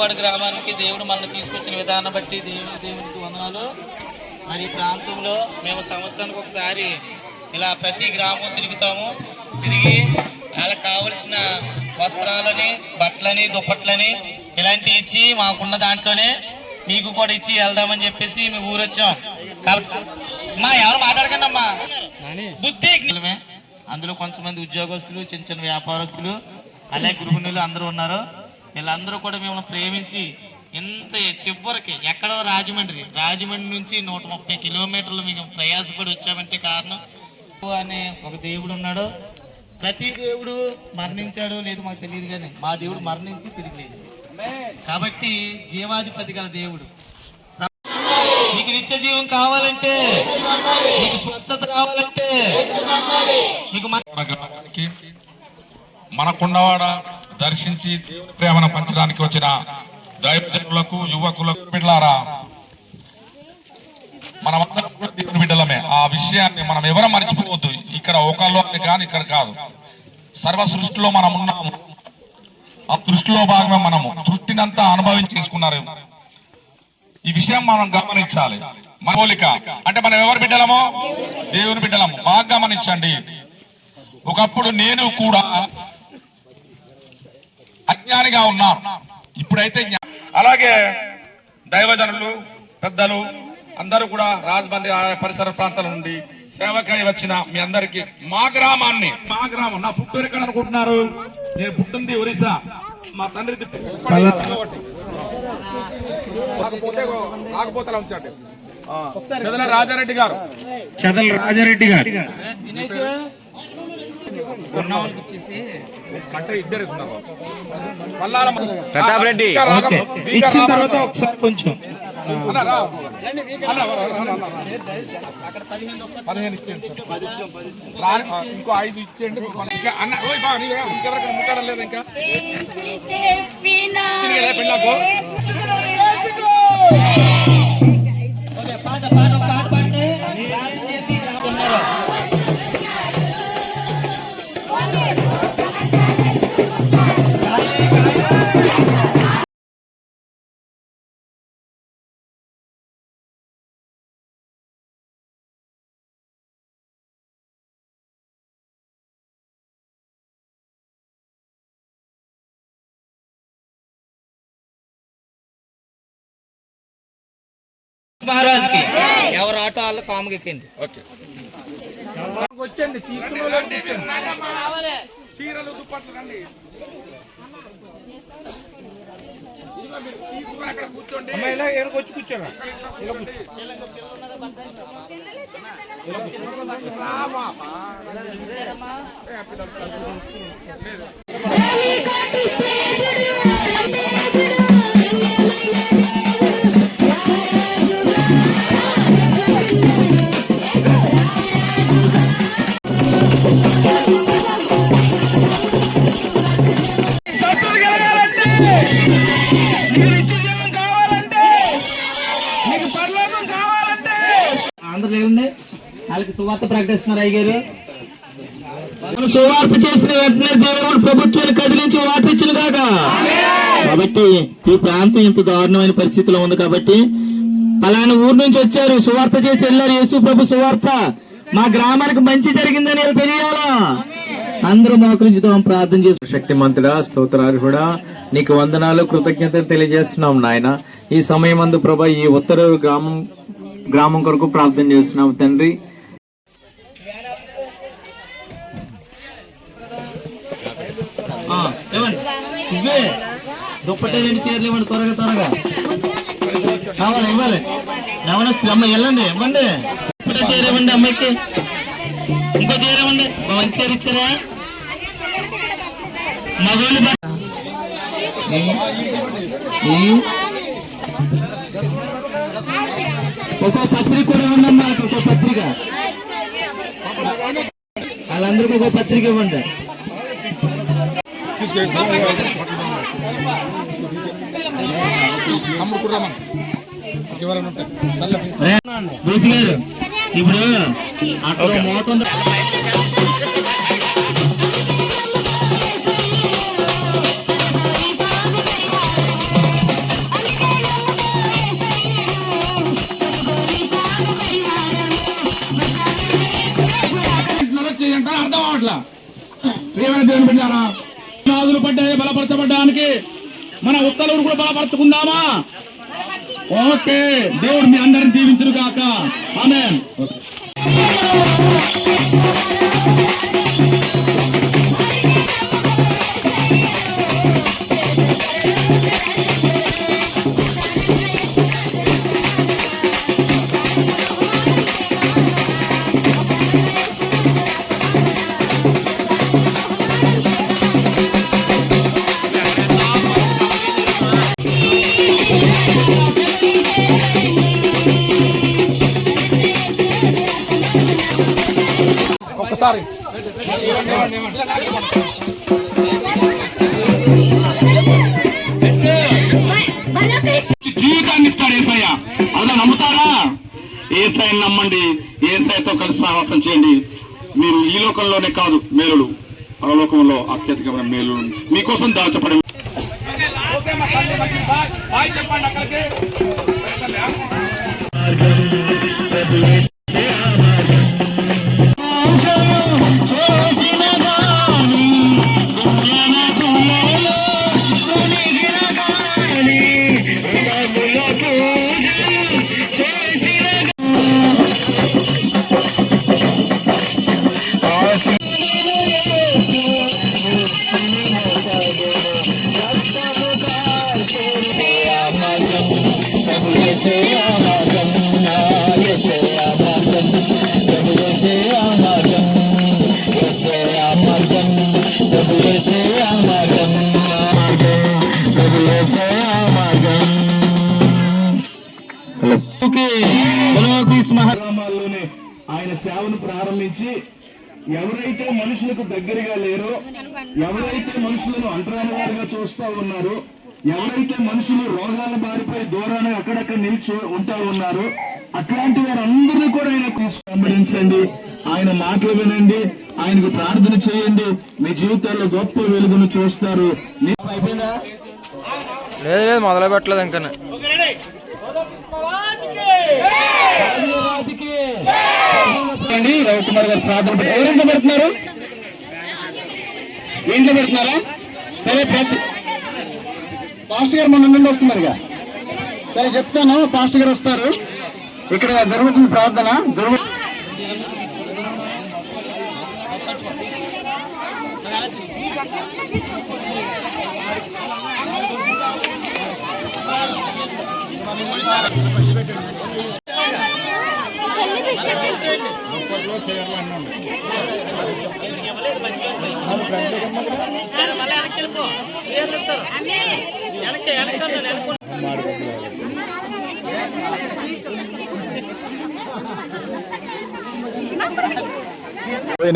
కొండవాడు గ్రామానికి దేవుడు మన తీసుకొచ్చిన విధానం బట్టి దేవుని దేవునికి వందనాలు. మరి ప్రాంతంలో మేము సంవత్సరానికి ఒకసారి ఇలా ప్రతి గ్రామం తిరుగుతాము. తిరిగి వాళ్ళకి కావలసిన వస్త్రాలని బట్టలని దుప్పట్లని ఇలాంటివి ఇచ్చి మాకున్న దాంట్లోనే మీకు కూడా ఇచ్చి వెళ్దామని చెప్పేసి మీ ఊరు వచ్చాం. కాబట్టి అమ్మా ఎవరు మాట్లాడకండి అమ్మా. బుద్ధి. అందులో కొంతమంది ఉద్యోగస్తులు చిన్న చిన్న వ్యాపారస్తులు అలాగే గృహిణులు అందరూ ఉన్నారు. వీళ్ళందరూ కూడా మిమ్మల్ని ప్రేమించి ఇంత చివరికి ఎక్కడో రాజమండ్రి రాజమండ్రి నుంచి నూట ముప్పై కిలోమీటర్లు మీకు ప్రయాసపడి వచ్చామంటే కారణం అనే ఒక దేవుడు ఉన్నాడు. ప్రతి దేవుడు మరణించాడు లేదు మాకు తెలియదు కానీ మా దేవుడు మరణించి తిరిగి లేచాడు. కాబట్టి జీవాధిపతి గల దేవుడు. నీకు నిత్య జీవం కావాలంటే నీకు స్వచ్ఛత కావాలంటే నీకు మనకుండవాడ? దర్శించి దేవుని ప్రేమను పంచడానికి వచ్చిన దైవజనులకు యువకులకు బిడ్డలారా మనమందరం కూడా దేవుని బిడ్డలమే. ఆ విషయాన్ని మనం ఎవరు మర్చిపోవద్దు. ఇక్కడ ఒకళ్ళు అని కానీ ఇక్కడ కాదు. సర్వ సృష్టిలో మనం ఉన్నాము. ఆ సృష్టిలో భాగమే మనము. సృష్టినంతా అనుభవించేసుకున్నారు ఈ విషయం మనం గమనించాలి. మనోలిక అంటే మనం ఎవరు బిడ్డలమో? దేవుని బిడ్డలము. బాగా గమనించండి. ఒకప్పుడు నేను కూడా అజ్ఞానిగా ఉన్నాను ఇప్పుడైతే జ్ఞా- అలాగే దైవజనులు పెద్దలు అందరూ కూడా రాజమండ్రి పరిసర ప్రాంతాల నుండి సేవకై వచ్చిన మీ అందరికి మా గ్రామాన్ని. మా గ్రామం నా పుట్టూరు ఎక్కడ అనుకుంటున్నారు? నేను పుట్టింది ఒరిస్సా. మా తండ్రి కాకపోతే ఉంచండి. రాజారెడ్డి గారు. చదల రాజారెడ్డి గారు. ప్రతాప్ రెడ్డి. ఇచ్చిన తర్వాత ఒకసారి కొంచెం. పదిహేను ఇచ్చేయండి ఇంకో ఐదు ఇచ్చేయండి అన్న ఇంకెవరికైనా ముట్టడం లేదు ఇంకా పెళ్ళాకు. పాట పాట మహారాజుకి. ఎవరు ఆటో వాళ్ళు కాముకి ఎక్కింది. ఓకే. వచ్చండి. చీరలు దుప్పట్లు రండి. ఇదిగో మీరు తీసుకుని అక్కడ కూర్చోండి. ఇలా వాళ్ళకి సువార్త ప్రకటిస్తున్నారు అయ్యారు మనం సువార్త చేసిన వెంటనే దేవుడు ప్రభుత్వాన్ని కదిలించి వార్త కాక కాబట్టి ఈ ప్రాంతం ఇంత దారుణమైన పరిస్థితిలో ఉంది కాబట్టి పలానా ఊరు నుంచి వచ్చారు సువార్త చేసి వెళ్ళారు యేసు ప్రభు సువార్త. మా గ్రామానికి మంచి జరిగిందని తెలియాలా? అందరూ మోకరించుదాం ప్రార్థన చేసి శక్తిమంతుడా స్తోత్రాలు కూడా నీకు వందనాలు కృతజ్ఞతలు తెలియజేస్తున్నాం నాయన. ఈ సమయం అందు ప్రభా ఈ ఉత్తర గ్రామం గ్రామం కొరకు ప్రార్థన చేస్తున్నాం తండ్రి. ఆ, దుప్పటి చీరలు ఇవ్వండి త్వరగా త్వరగా. కావాలి ఇవ్వాలి. ఎవరు అమ్మ వెళ్ళండి ఇవ్వండి. దుప్పటి చీర ఇవ్వండి అమ్మాయికి. ఇంకో చీర ఓ మంచి చీర ఇచ్చారా? ఏ? ఒక్కో పత్రిక కూడా ఇవ్వండి ఒక్కో పత్రిక. వాళ్ళందరికీ ఒక్కో పత్రిక ఇవ్వండి. గారు. ఇప్పుడు అక్కడ మూట అర్థం అవట్లా? ప్రియమైన దేవుని బిడ్డారా? పడ్డాయి బలపరచబడ్డానికి మన ఉత్తలూరు కూడా బలపరచుకుందామా? ఓకే దేవుడు మీ అందరిని దీవించును కాక ఆమె ఒక్కసారి జీవితాన్ని ఇస్తాడు ఏసయ్య అలా నమ్ముతారా ఏసఐని నమ్మండి ఏసఐతో కలిసి సాహసం చేయండి. మీరు ఈ లోకంలోనే కాదు మేలులు. పరలోకంలో అత్యధికమైన మేలు మీకోసం దాచపడి ప్రారంభించి ఎవరైతే మనుషులకు దగ్గరగా లేరో ఎవరైతే మనుషులను అంటరాని వారిగా చూస్తా ఉన్నారో ఎవరైతే మనుషులు రోగాల బారిపై దూరాన అక్కడక్కడ నిలిచి ఉంటా ఉన్నారో అట్లాంటి వారందరినీ కూడా ఆయన తీసుకుంబడించండి ఆయన మాటలు వినండి. ఆయనకు ప్రార్థన చేయండి. మీ జీవితాల్లో గొప్ప వెలుగును చూస్తారు. లేదు లేదు మొదలు పెట్టలేదు ఇంకా అండి రవికుమార్ గారు ప్రార్థన ఎవరింట్లో ఎవరు పెడుతున్నారు? ఇంట్లో పెడుతున్నారా? సరే ప్రతి పాస్టర్ గారు మన నుండి వస్తున్నారుగా సరే చెప్తాను. పాస్టర్ గారు వస్తారు. ఇక్కడ జరుగుతుంది ప్రార్థన. జరుగు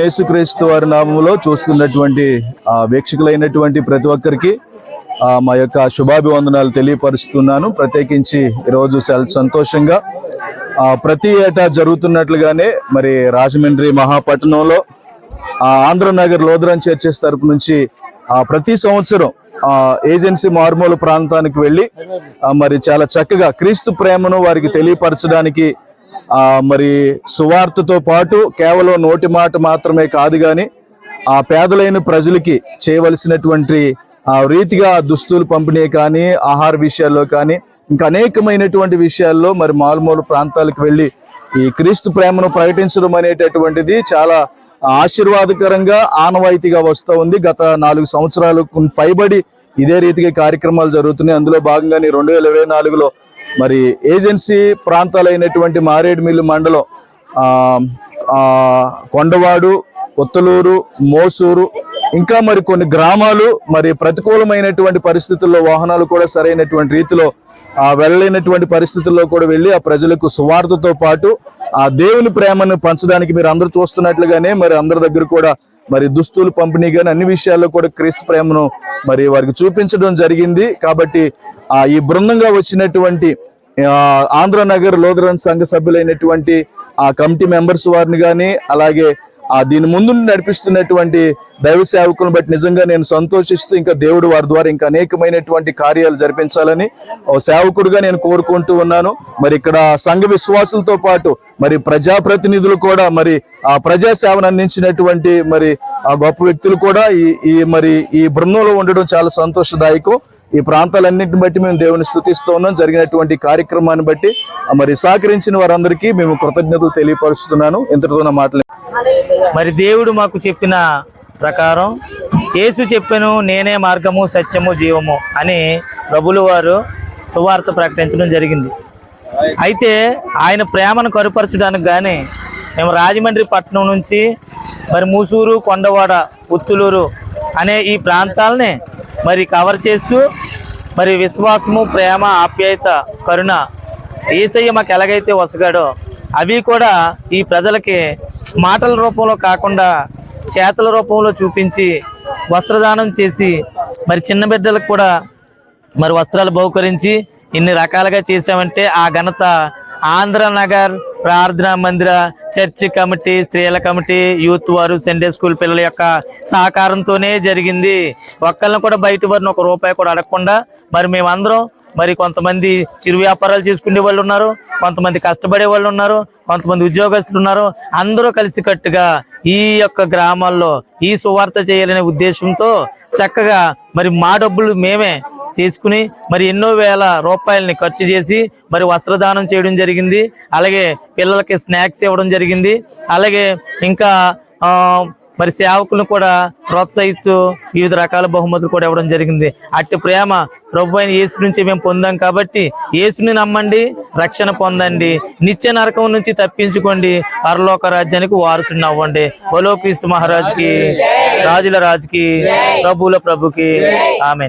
యేసుక్రీస్తు వారి నామంలో చూస్తున్నటువంటి వీక్షకులైనటువంటి ప్రతి ఒక్కరికి మా యొక్క శుభాభివందనాలు తెలియపరుస్తున్నాను. ప్రత్యేకించి ఈరోజు చాలా సంతోషంగా ప్రతి ఏటా జరుగుతున్నట్లుగానే మరి రాజమండ్రి మహాపట్టణంలో ఆంధ్రనగర్ లోదరన్ చర్చెస్ తరపు నుంచి ప్రతి సంవత్సరం ఏజెన్సీ మారుమూల ప్రాంతానికి వెళ్ళి మరి చాలా చక్కగా క్రీస్తు ప్రేమను వారికి తెలియపరచడానికి ఆ మరి సువార్తతో పాటు కేవలం నోటి మాట మాత్రమే కాదు కానీ ఆ పేదలైన ప్రజలకి చేయవలసినటువంటి ఆ రీతిగా దుస్తులు పంపిణీ కానీ ఆహార విషయాల్లో కానీ ఇంకా అనేకమైనటువంటి విషయాల్లో మరి మారుమూల ప్రాంతాలకు వెళ్ళి ఈ క్రీస్తు ప్రేమను ప్రకటించడం అనేటటువంటిది చాలా ఆశీర్వాదకరంగా ఆనవాయితీగా వస్తూ ఉంది. గత నాలుగు సంవత్సరాలకు పైబడి ఇదే రీతిగా కార్యక్రమాలు జరుగుతున్నాయి. అందులో భాగంగానే రెండు వేల ఇరవై నాలుగులో మరి ఏజెన్సీ ప్రాంతాలైనటువంటి మారేడుమిల్లి మండలం కొండవాడు కొత్తలూరు మోసూరు ఇంకా మరి కొన్ని గ్రామాలు మరి ప్రతికూలమైనటువంటి పరిస్థితుల్లో వాహనాలు కూడా సరైనటువంటి రీతిలో ఆ వెళ్ళలేనటువంటి పరిస్థితుల్లో కూడా వెళ్ళి ఆ ప్రజలకు సువార్తతో పాటు ఆ దేవుని ప్రేమను పంచడానికి మీరు అందరూ చూస్తున్నట్లుగానే మరి అందరి దగ్గర కూడా మరి దుస్తులు పంపిణీ కానీ అన్ని విషయాల్లో కూడా క్రీస్తు ప్రేమను మరి వారికి చూపించడం జరిగింది. కాబట్టి ఆ ఈ బృందంగా వచ్చినటువంటి ఆంధ్ర నగర్ లోదరన్ సంఘ సభ్యులైనటువంటి ఆ కమిటీ మెంబర్స్ వారిని కానీ అలాగే ఆ దీని ముందు నడిపిస్తున్నటువంటి దైవ సేవకులను బట్టి నిజంగా నేను సంతోషిస్తూ ఇంకా దేవుడు వారి ద్వారా ఇంకా అనేకమైనటువంటి కార్యాలు జరిపించాలని ఓ సేవకుడిగా నేను కోరుకుంటూ ఉన్నాను. మరి ఇక్కడ సంఘ విశ్వాసులతో పాటు మరి ప్రజాప్రతినిధులు కూడా మరి ఆ ప్రజా సేవను అందించినటువంటి మరి ఆ గొప్ప వ్యక్తులు కూడా ఈ ఈ మరి ఈ బృందంలో ఉండడం చాలా సంతోషదాయకం. ఈ ప్రాంతాలన్నింటిని బట్టి మేము దేవుని స్థుతిస్తూ ఉన్నాం. జరిగినటువంటి కార్యక్రమాన్ని బట్టి మరి సహకరించిన వారందరికీ మేము కృతజ్ఞతలు తెలియపరుస్తున్నాను. ఇంతటితో నా మాటలు మరి దేవుడు మాకు చెప్పిన ప్రకారం యేసు చెప్పాను నేనే మార్గము సత్యము జీవము అని ప్రభులు వారు సువార్త ప్రకటించడం జరిగింది. అయితే ఆయన ప్రేమను కరుపరచడానికి కానీ మేము రాజమండ్రి పట్టణం నుంచి మరి మూసూరు కొండవాడ పుత్తులూరు అనే ఈ ప్రాంతాలని మరి కవర్ చేస్తూ మరి విశ్వాసము ప్రేమ ఆప్యాయత కరుణ ఏసయ్య మాకు ఎలాగైతే వసగాడో అవి కూడా ఈ ప్రజలకి మాటల రూపంలో కాకుండా చేతల రూపంలో చూపించి వస్త్రదానం చేసి మరి చిన్న బిడ్డలకు కూడా మరి వస్త్రాలు బహుకరించి ఇన్ని రకాలుగా చేసామంటే ఆ ఘనత ఆంధ్రనగర్ ప్రార్థనా మందిర చర్చ్ కమిటీ స్త్రీల కమిటీ యూత్ వారు సండే స్కూల్ పిల్లల యొక్క సహకారంతోనే జరిగింది. ఒక్కళ్ళని కూడా బయట వారిని ఒక రూపాయి కూడా అడగకుండా మరి మేమందరం మరి కొంతమంది చిరు వ్యాపారాలు చేసుకునే వాళ్ళు ఉన్నారు కొంతమంది కష్టపడే వాళ్ళు ఉన్నారు కొంతమంది ఉద్యోగస్తులు ఉన్నారు. అందరూ కలిసికట్టుగా ఈ యొక్క గ్రామాల్లో ఈ సువార్త చేయాలనే ఉద్దేశంతో చక్కగా మరి మా డబ్బులు మేమే తీసుకుని మరి ఎన్నో వేల రూపాయలని ఖర్చు చేసి మరి వస్త్రదానం చేయడం జరిగింది. అలాగే పిల్లలకి స్నాక్స్ ఇవ్వడం జరిగింది. అలాగే ఇంకా మరి సేవకులను కూడా ప్రోత్సహిస్తూ వివిధ రకాల బహుమతులు కూడా ఇవ్వడం జరిగింది. అట్టి ప్రేమ ప్రభు అయిన యేసు నుంచి మేము పొందాం కాబట్టి యేసుని నమ్మండి రక్షణ పొందండి నిత్య నరకం నుంచి తప్పించుకోండి పరలోక రాజ్యానికి వారసుని అవ్వండి బలో క్రీస్తు మహారాజుకి రాజుల రాజుకి ప్రభువుల ప్రభుకి. ఆమె